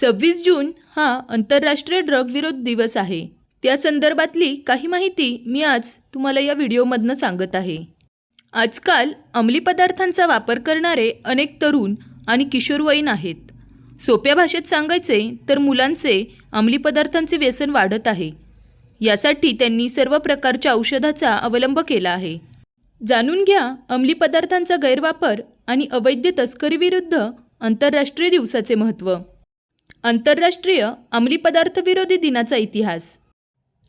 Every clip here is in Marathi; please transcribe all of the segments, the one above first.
सव्वीस जून हा आंतरराष्ट्रीय ड्रग विरोध दिवस आहे. त्या संदर्भातली काही माहिती मी आज तुम्हाला या व्हिडिओमधनं सांगत आहे. आजकाल अंमली पदार्थांचा वापर करणारे अनेक तरुण आणि किशोरवयीन आहेत. सोप्या भाषेत सांगायचे तर मुलांचे अंमली पदार्थांचे व्यसन वाढत आहे. यासाठी त्यांनी सर्व प्रकारच्या औषधाचा अवलंब केला आहे. जाणून घ्या अंमली पदार्थांचा गैरवापर आणि अवैध तस्करीविरुद्ध आंतरराष्ट्रीय दिवसाचे महत्त्व. आंतरराष्ट्रीय अंमली पदार्थ विरोधी दिनाचा इतिहास.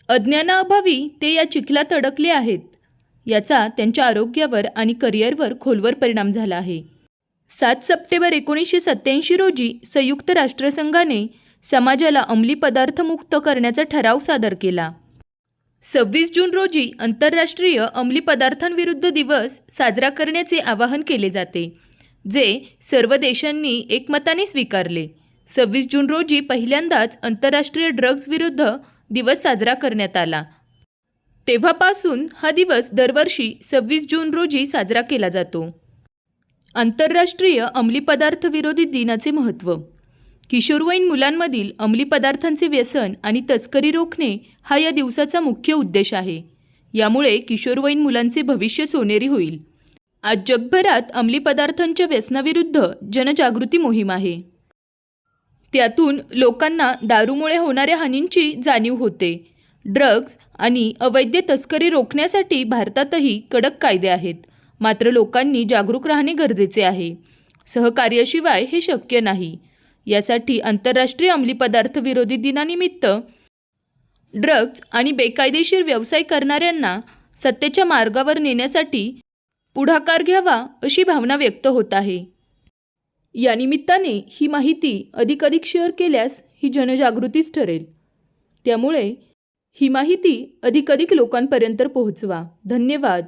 अज्ञानाअभावी ते या चिखलात अडकले आहेत. याचा त्यांच्या आरोग्यावर आणि करिअरवर खोलवर परिणाम झाला आहे. सात सप्टेंबर एकोणीसशे सत्याऐंशी रोजी संयुक्त राष्ट्रसंघाने समाजाला अंमली पदार्थ मुक्त करण्याचा ठराव सादर केला. सव्वीस जून रोजी आंतरराष्ट्रीय अंमली पदार्थांविरुद्ध दिवस साजरा करण्याचे आवाहन केले जाते जे सर्व देशांनी एकमताने स्वीकारले. सव्वीस जून रोजी पहिल्यांदाच आंतरराष्ट्रीय ड्रग्ज विरुद्ध दिवस साजरा करण्यात आला. तेव्हापासून हा दिवस दरवर्षी सव्वीस जून रोजी साजरा केला जातो. आंतरराष्ट्रीय अंमली पदार्थ विरोधी दिनाचे महत्त्व. किशोरवयीन मुलांमधील अंमली पदार्थांचे व्यसन आणि तस्करी रोखणे हा या दिवसाचा मुख्य उद्देश आहे. यामुळे किशोरवयीन मुलांचे भविष्य सोनेरी होईल. आज जगभरात अंमली पदार्थांच्या व्यसनाविरुद्ध जनजागृती मोहीम आहे. त्यातून लोकांना दारूमुळे होणाऱ्या हानींची जाणीव होते. ड्रग्ज आणि अवैध तस्करी रोखण्यासाठी भारतातही कडक कायदे आहेत. मात्र लोकांनी जागरूक राहणे गरजेचे आहे. सहकार्याशिवाय हे शक्य नाही. यासाठी आंतरराष्ट्रीय अंमली पदार्थ विरोधी दिनानिमित्त ड्रग्ज आणि बेकायदेशीर व्यवसाय करणाऱ्यांना सत्तेच्या मार्गावर नेण्यासाठी पुढाकार घ्यावा अशी भावना व्यक्त होत आहे. या निमित्ताने ही माहिती अधिकाधिक शेअर केल्यास ही जनजागृतीच ठरेल. त्यामुळे ही माहिती अधिकाधिक लोकांपर्यंत पोहोचवा. धन्यवाद.